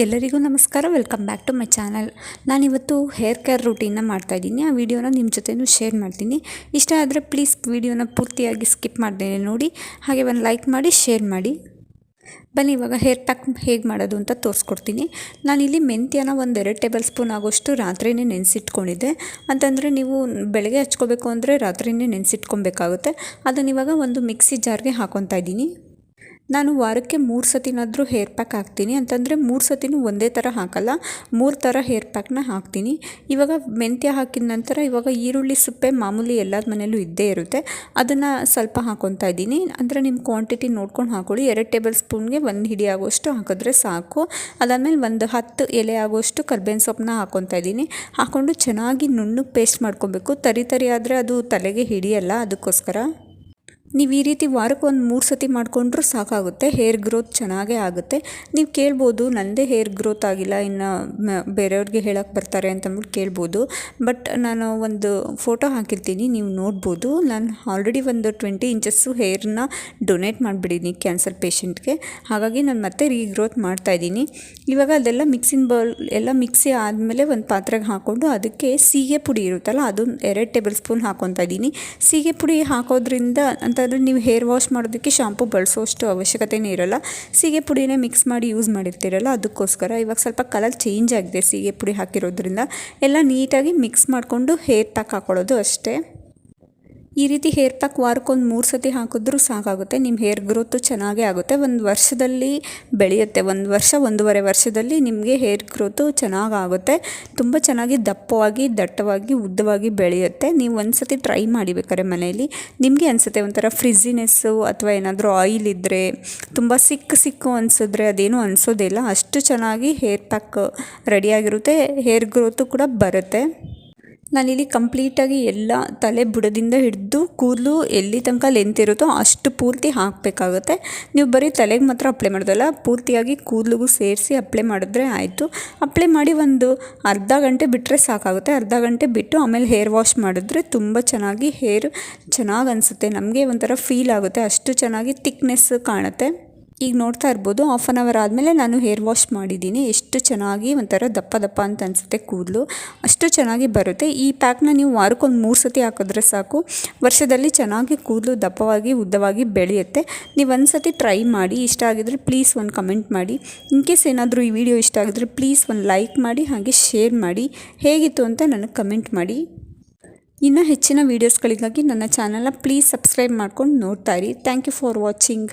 ಎಲ್ಲರಿಗೂ ನಮಸ್ಕಾರ. Welcome back to my channel ನಾನಿವತ್ತು ಹೇರ್ ಕೇರ್ ರೂಟೀನ್ನ ಮಾಡ್ತಾಯಿದ್ದೀನಿ ಆ ವಿಡಿಯೋನ ನಿಮ್ಮ ಜೊತೆನೂ ಶೇರ್ ಮಾಡ್ತೀನಿ. ಇಷ್ಟ ಆದರೆ ಪ್ಲೀಸ್ ವಿಡಿಯೋನ ಪೂರ್ತಿಯಾಗಿ ಸ್ಕಿಪ್ ಮಾಡ್ದೇನೆ ನೋಡಿ. ಹಾಗೆ ಒಂದು ಲೈಕ್ ಮಾಡಿ ಶೇರ್ ಮಾಡಿ. ಬನ್ನಿ, ಇವಾಗ ಹೇರ್ ಪ್ಯಾಕ್ ಹೇಗೆ ಮಾಡೋದು ಅಂತ ತೋರಿಸ್ಕೊಡ್ತೀನಿ. ನಾನಿಲ್ಲಿ ಮೆಂತ್ಯನ ಒಂದು ಎರಡು ಟೇಬಲ್ ಸ್ಪೂನ್ ಆಗೋಷ್ಟು ರಾತ್ರಿನೇ ನೆನೆಸಿಟ್ಕೊಂಡಿದ್ದೆ. ಅಂತಂದರೆ ನೀವು ಬೆಳಗ್ಗೆ ಹಚ್ಕೋಬೇಕು ಅಂದರೆ ರಾತ್ರಿನೇ ನೆನೆಸಿಟ್ಕೊಬೇಕಾಗುತ್ತೆ. ಅದನ್ನ ಇವಾಗ ಒಂದು ಮಿಕ್ಸಿ ಜಾರ್ಗೆ ಹಾಕೊತಾ ಇದ್ದೀನಿ. ನಾನು ವಾರಕ್ಕೆ ಮೂರು ಸತಿನಾದರೂ ಹೇರ್ ಪ್ಯಾಕ್ ಹಾಕ್ತೀನಿ. ಅಂತಂದರೆ ಮೂರು ಸತಿನೂ ಒಂದೇ ಥರ ಹಾಕಲ್ಲ. ಮೂರು ಥರ ಹೇರ್ ಪ್ಯಾಕ್ನ ಹಾಕ್ತೀನಿ. ಇವಾಗ ಮೆಂತ್ಯ ಹಾಕಿದ ನಂತರ ಇವಾಗ ಈರುಳ್ಳಿ, ಸಿಪ್ಪೆ ಮಾಮೂಲಿ ಎಲ್ಲರ ಮನೇಲೂ ಇದ್ದೇ ಇರುತ್ತೆ. ಅದನ್ನು ಸ್ವಲ್ಪ ಹಾಕೊತಾ ಇದ್ದೀನಿ. ಅಂದರೆ ನಿಮ್ಮ ಕ್ವಾಂಟಿಟಿ ನೋಡ್ಕೊಂಡು ಹಾಕೊಳ್ಳಿ. ಎರಡು ಟೇಬಲ್ ಸ್ಪೂನ್ಗೆ ಒಂದು ಹಿಡಿ ಆಗೋಷ್ಟು ಹಾಕಿದ್ರೆ ಸಾಕು. ಅದಾದಮೇಲೆ ಒಂದು ಹತ್ತು ಎಲೆ ಆಗೋಷ್ಟು ಕರ್ಬೇವಿನ ಸೊಪ್ಪನ್ನ ಹಾಕೊತಾ ಇದ್ದೀನಿ. ಹಾಕ್ಕೊಂಡು ಚೆನ್ನಾಗಿ ನುಣ್ಣಗೆ ಪೇಸ್ಟ್ ಮಾಡ್ಕೊಬೇಕು. ತರಿ ತರಿ ಆದರೆ ಅದು ತಲೆಗೆ ಹಿಡಿಯಲ್ಲ ಅದಕ್ಕೋಸ್ಕರ. ನೀವು ಈ ರೀತಿ ವಾರಕ್ಕೆ ಒಂದು ಮೂರು ಸತಿ ಮಾಡಿಕೊಂಡ್ರೂ ಸಾಕಾಗುತ್ತೆ ಹೇರ್ ಗ್ರೋತ್ ಚೆನ್ನಾಗೇ ಆಗುತ್ತೆ. ನೀವು ಕೇಳ್ಬೋದು ನನ್ನದೇ ಹೇರ್ ಗ್ರೋತ್ ಆಗಿಲ್ಲ, ಇನ್ನು ಬೇರೆಯವ್ರಿಗೆ ಹೇಳಕ್ಕೆ ಬರ್ತಾರೆ ಅಂತಂದ್ಬಿಟ್ಟು ಕೇಳ್ಬೋದು. ಬಟ್ ನಾನು ಒಂದು ಫೋಟೋ ಹಾಕಿರ್ತೀನಿ, ನೀವು ನೋಡ್ಬೋದು. ನಾನು ಆಲ್ರೆಡಿ ಒಂದು ಟ್ವೆಂಟಿ ಇಂಚಸ್ಸು ಹೇರ್ನ ಡೊನೇಟ್ ಮಾಡಿಬಿಟ್ಟಿದ್ದೀನಿ ಕ್ಯಾನ್ಸರ್ ಪೇಷಂಟ್ಗೆ ಹಾಗಾಗಿ ನಾನು ಮತ್ತೆ ರೀಗ್ರೋತ್ ಮಾಡ್ತಾಯಿದ್ದೀನಿ ಇವಾಗ ಅದೆಲ್ಲ ಮಿಕ್ಸಿನ ಬೌಲ್ ಎಲ್ಲ ಮಿಕ್ಸಿ ಆದಮೇಲೆ ಒಂದು ಪಾತ್ರೆಗೆ ಹಾಕ್ಕೊಂಡು ಅದಕ್ಕೆ ಸೀಗೆ ಪುಡಿ ಇರುತ್ತಲ್ಲ ಅದು ಎರಡು ಟೇಬಲ್ ಸ್ಪೂನ್ ಹಾಕ್ಕೊತಾ ಇದ್ದೀನಿ. ಸೀಗೆ ಪುಡಿ ಹಾಕೋದ್ರಿಂದ ಅಂತ ಅಂತಂದರೆ ನೀವು ಹೇರ್ ವಾಶ್ ಮಾಡೋದಕ್ಕೆ ಶಾಂಪು ಬಳಸೋಷ್ಟು ಅವಶ್ಯಕತೆನೇ ಇರೋಲ್ಲ. ಸೀಗೆ ಪುಡಿನೇ ಮಿಕ್ಸ್ ಮಾಡಿ ಯೂಸ್ ಮಾಡಿರ್ತೀರಲ್ಲ, ಅದಕ್ಕೋಸ್ಕರ ಇವಾಗ ಸ್ವಲ್ಪ ಕಲರ್ ಚೇಂಜ್ ಆಗಿದೆ ಸೀಗೆ ಪುಡಿ ಹಾಕಿರೋದ್ರಿಂದ. ಎಲ್ಲ ನೀಟಾಗಿ ಮಿಕ್ಸ್ ಮಾಡಿಕೊಂಡು ಹೇರ್ ತಕ್ಕ ಹಾಕೊಳ್ಳೋದು ಅಷ್ಟೇ. ಈ ರೀತಿ ಹೇರ್ ಪ್ಯಾಕ್ ವಾರಕ್ಕೊಂದು ಮೂರು ಸತಿ ಹಾಕಿದ್ರೂ ಸಾಕಾಗುತ್ತೆ. ನಿಮ್ಮ ಹೇರ್ ಗ್ರೋತು ಚೆನ್ನಾಗೇ ಆಗುತ್ತೆ. ಒಂದು ವರ್ಷದಲ್ಲಿ ಬೆಳೆಯುತ್ತೆ. ಒಂದು ವರ್ಷ, ಒಂದೂವರೆ ವರ್ಷದಲ್ಲಿ ನಿಮಗೆ ಹೇರ್ ಗ್ರೋತು ಚೆನ್ನಾಗಾಗುತ್ತೆ. ತುಂಬ ಚೆನ್ನಾಗಿ ದಪ್ಪವಾಗಿ, ದಟ್ಟವಾಗಿ, ಉದ್ದವಾಗಿ ಬೆಳೆಯುತ್ತೆ. ನೀವು ಒಂದು ಸತಿ ಟ್ರೈ ಮಾಡಿಬೇಕಾರೆ ಮನೆಯಲ್ಲಿ. ನಿಮಗೆ ಅನಿಸುತ್ತೆ ಒಂಥರ ಫ್ರಿಝಿನೆಸ್ಸು ಅಥವಾ ಏನಾದರೂ ಆಯಿಲ್ ಇದ್ದರೆ ತುಂಬ ಸಿಕ್ಕ ಸಿಕ್ಕು ಅನಿಸಿದ್ರೆ ಅದೇನು ಅನಿಸೋದೇ ಇಲ್ಲ. ಅಷ್ಟು ಚೆನ್ನಾಗಿ ಹೇರ್ ಪ್ಯಾಕ್ ರೆಡಿಯಾಗಿರುತ್ತೆ ಹೇರ್ ಗ್ರೋತು ಕೂಡ ಬರುತ್ತೆ. ನಾನಿಲ್ಲಿ ಕಂಪ್ಲೀಟಾಗಿ ಎಲ್ಲ ತಲೆ ಬುಡದಿಂದ ಹಿಡಿದು ಕೂದಲು ಎಲ್ಲಿ ತನಕ ಲೆಂತ್ ಇರುತ್ತೋ ಅಷ್ಟು ಪೂರ್ತಿ ಹಾಕಬೇಕಾಗುತ್ತೆ. ನೀವು ಬರೀ ತಲೆಗೆ ಮಾತ್ರ ಅಪ್ಲೈ ಮಾಡೋದಲ್ಲ, ಪೂರ್ತಿಯಾಗಿ ಕೂದಲಿಗೂ ಸೇರಿಸಿ ಅಪ್ಲೈ ಮಾಡಿದ್ರೆ ಆಯಿತು. ಅಪ್ಲೈ ಮಾಡಿ ಒಂದು ಅರ್ಧ ಗಂಟೆ ಬಿಟ್ಟರೆ ಸಾಕಾಗುತ್ತೆ. ಅರ್ಧ ಗಂಟೆ ಬಿಟ್ಟು ಆಮೇಲೆ ಹೇರ್ ವಾಶ್ ಮಾಡಿದ್ರೆ ತುಂಬ ಚೆನ್ನಾಗಿ ಹೇರ್ ಚೆನ್ನಾಗಿ ಅನಿಸುತ್ತೆ. ನಮಗೆ ಒಂಥರ ಫೀಲ್ ಆಗುತ್ತೆ. ಅಷ್ಟು ಚೆನ್ನಾಗಿ ತಿಕ್ನೆಸ್ ಕಾಣುತ್ತೆ. ಈಗ ನೋಡ್ತಾ ಇರ್ಬೋದು ಹಾಫ್ ಆನ್ ಅವರ್ ಆದಮೇಲೆ ನಾನು ಹೇರ್ ವಾಶ್ ಮಾಡಿದ್ದೀನಿ. ಎಷ್ಟು ಚೆನ್ನಾಗಿ ಒಂಥರ ದಪ್ಪ ದಪ್ಪ ಅಂತ ಅನಿಸುತ್ತೆ ಕೂದಲು. ಅಷ್ಟು ಚೆನ್ನಾಗಿ ಬರುತ್ತೆ. ಈ ಪ್ಯಾಕ್ನ ನೀವು ವಾರಕ್ಕೊಂದು ಮೂರು ಸತಿ ಹಾಕಿದ್ರೆ ಸಾಕು. ವರ್ಷದಲ್ಲಿ ಚೆನ್ನಾಗಿ ಕೂದಲು ದಪ್ಪವಾಗಿ, ಉದ್ದವಾಗಿ ಬೆಳೆಯುತ್ತೆ. ನೀವು ಒಂದು ಸತಿ ಟ್ರೈ ಮಾಡಿ, ಇಷ್ಟ ಆಗಿದ್ರೆ ಪ್ಲೀಸ್ ಒಂದು ಕಮೆಂಟ್ ಮಾಡಿ. ಇನ್ ಕೇಸ್ ಏನಾದರೂ ಈ ವಿಡಿಯೋ ಇಷ್ಟ ಆಗಿದ್ರೆ ಪ್ಲೀಸ್ ಒಂದು ಲೈಕ್ ಮಾಡಿ, ಹಾಗೆ ಶೇರ್ ಮಾಡಿ. ಹೇಗಿತ್ತು ಅಂತ ನನಗೆ ಕಮೆಂಟ್ ಮಾಡಿ. ಇನ್ನು ಹೆಚ್ಚಿನ ವೀಡಿಯೋಸ್ಗಳಿಗಾಗಿ ನನ್ನ ಚಾನಲ್ನ ಪ್ಲೀಸ್ ಸಬ್ಸ್ಕ್ರೈಬ್ ಮಾಡ್ಕೊಂಡು ನೋಡ್ತಾ ಇರಿ. Thank you for watching